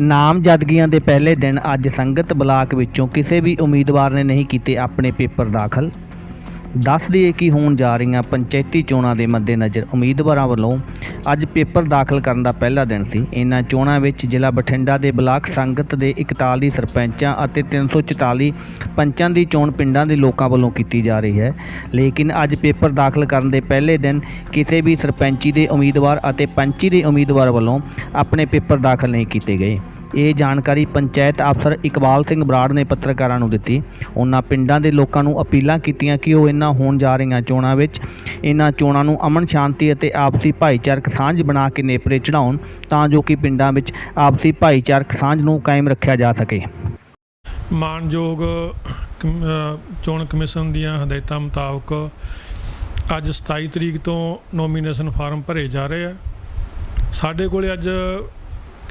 ਨਾਮਜ਼ਦਗੀਆਂ ਦੇ ਪਹਿਲੇ ਦਿਨ ਅੱਜ ਸੰਗਤ ਬਲਾਕ ਵਿੱਚੋਂ ਕਿਸੇ ਵੀ ਉਮੀਦਵਾਰ ਨੇ ਨਹੀਂ ਕੀਤੇ ਆਪਣੇ ਪੇਪਰ ਦਾਖਲ। ਦੱਸ ਦਈਏ ਕਿ ਹੋਣ ਜਾ ਰਹੀਆਂ ਪੰਚਾਇਤੀ ਚੋਣਾਂ ਦੇ ਮੱਦੇਨਜ਼ਰ ਉਮੀਦਵਾਰਾਂ ਵੱਲੋਂ ਅੱਜ ਪੇਪਰ ਦਾਖਲ ਕਰਨ ਦਾ ਪਹਿਲਾ ਦਿਨ ਸੀ। ਇਨ੍ਹਾਂ ਚੋਣਾਂ ਵਿੱਚ ਜ਼ਿਲ੍ਹਾ ਬਠਿੰਡਾ ਦੇ ਬਲਾਕ ਸੰਗਤ ਦੇ 41 ਸਰਪੰਚਾਂ ਅਤੇ 344 ਪੰਚਾਂ ਦੀ ਚੋਣ ਪਿੰਡਾਂ ਦੇ ਲੋਕਾਂ ਵੱਲੋਂ ਕੀਤੀ ਜਾ ਰਹੀ ਹੈ। ਲੇਕਿਨ ਅੱਜ ਪੇਪਰ ਦਾਖਲ ਕਰਨ ਦੇ ਪਹਿਲੇ ਦਿਨ ਕਿਸੇ ਵੀ ਸਰਪੰਚੀ ਦੇ ਉਮੀਦਵਾਰ ਅਤੇ ਪੰਚੀ ਦੇ ਉਮੀਦਵਾਰ ਵੱਲੋਂ ਆਪਣੇ ਪੇਪਰ ਦਾਖਲ ਨਹੀਂ ਕੀਤੇ ਗਏ। ਇਹ ਜਾਣਕਾਰੀ ਪੰਚਾਇਤ ਅਫਸਰ ਇਕਬਾਲ ਸਿੰਘ ਬਰਾੜ ਨੇ ਪੱਤਰਕਾਰਾਂ ਨੂੰ ਦਿੱਤੀ। ਉਹਨਾਂ ਪਿੰਡਾਂ ਦੇ ਲੋਕਾਂ ਨੂੰ ਅਪੀਲਾਂ ਕੀਤੀਆਂ ਕਿ ਉਹ ਇਹਨਾਂ ਹੋਣ ਜਾ ਰਹੀਆਂ ਚੋਣਾਂ ਵਿੱਚ। ਇਹਨਾਂ ਚੋਣਾਂ ਨੂੰ ਅਮਨ ਸ਼ਾਂਤੀ ਅਤੇ ਆਪਸੀ ਭਾਈਚਾਰਕ ਸਾਂਝ ਬਣਾ ਕੇ ਨੇਪਰੇ ਚੜਾਉਣ ਤਾਂ ਜੋ ਕਿ ਪਿੰਡਾਂ ਵਿੱਚ ਆਪਸੀ ਭਾਈਚਾਰਕ ਸਾਂਝ ਨੂੰ ਕਾਇਮ ਰੱਖਿਆ ਜਾ ਸਕੇ। ਮਾਨਯੋਗ ਚੋਣ ਕਮਿਸ਼ਨ ਦੀਆਂ ਹਦਾਇਤਾਂ ਮੁਤਾਬਕ ਅੱਜ 27 ਤਰੀਕ ਤੋਂ ਨੋਮੀਨੇਸ਼ਨ ਫਾਰਮ ਭਰੇ ਜਾ ਰਹੇ ਆ। ਸਾਡੇ ਕੋਲੇ ਅੱਜ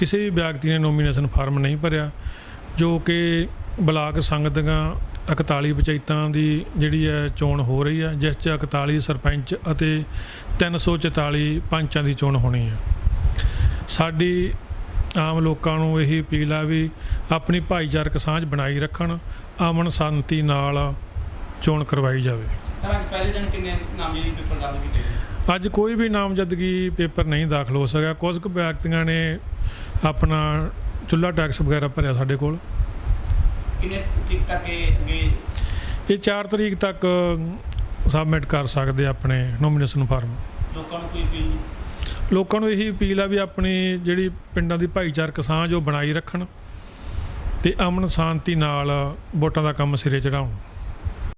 ਕਿਸੇ ਵੀ ਵਿਅਕਤੀ ਨੇ ਨੋਮੀਨੇਸ਼ਨ ਫਾਰਮ ਨਹੀਂ ਭਰਿਆ, ਜੋ ਕਿ ਬਲਾਕ ਸੰਗਤਾਂ ਦੀਆਂ 41 ਪੰਚਾਇਤਾਂ ਦੀ ਜਿਹੜੀ ਹੈ ਚੋਣ ਹੋ ਰਹੀ ਹੈ, ਜਿਸ 'ਚ 41 ਸਰਪੰਚ ਅਤੇ 344 ਪੰਚਾਂ ਦੀ ਚੋਣ ਹੋਣੀ ਹੈ। ਸਾਡੀ ਆਮ ਲੋਕਾਂ ਨੂੰ ਇਹੀ ਅਪੀਲ ਆ ਵੀ ਆਪਣੀ ਭਾਈਚਾਰਕ ਸਾਂਝ ਬਣਾਈ ਰੱਖਣ, ਅਮਨ ਸ਼ਾਂਤੀ ਨਾਲ ਚੋਣ ਕਰਵਾਈ ਜਾਵੇ। ਸਰ, ਅੱਜ ਪਹਿਲੇ ਦਿਨ ਕਿੰਨੇ ਨਾਮਜ਼ਦਗੀ ਪੇਪਰ ਦਾਖਲ ਕੀਤੇ ਅੱਜ ਕੋਈ ਵੀ ਨਾਮਜ਼ਦਗੀ ਪੇਪਰ ਨਹੀਂ ਦਾਖਲ ਹੋ ਸਕਿਆ। ਕੁਝ ਕੁ ਵਿਅਕਤੀਆਂ ਨੇ ਆਪਣਾ ਚੁੱਲ੍ਹਾ ਟੈਕਸ ਵਗੈਰਾ ਭਰਿਆ ਸਾਡੇ ਕੋਲ। ਕਿੰਨੇ ਤਰੀਕ ਤੱਕ ਇਹ ਅੱਗੇ ਇਹ 4 ਤਰੀਕ ਤੱਕ ਸਬਮਿਟ ਕਰ ਸਕਦੇ ਆਪਣੇ ਨੋਮੀਨੇਸ਼ਨ ਫਾਰਮ। ਲੋਕਾਂ ਨੂੰ ਕੋਈ ਅਪੀਲ ਲੋਕਾਂ ਨੂੰ ਇਹੀ ਅਪੀਲ ਆ ਵੀ ਆਪਣੀ ਜਿਹੜੀ ਪਿੰਡਾਂ ਦੀ ਭਾਈਚਾਰਕ ਸਾਂਝ ਉਹ ਬਣਾਈ ਰੱਖਣ ਤੇ ਅਮਨ ਸ਼ਾਂਤੀ ਨਾਲ ਵੋਟਾਂ ਦਾ ਕੰਮ ਸਿਰੇ ਚੜਾਉਣ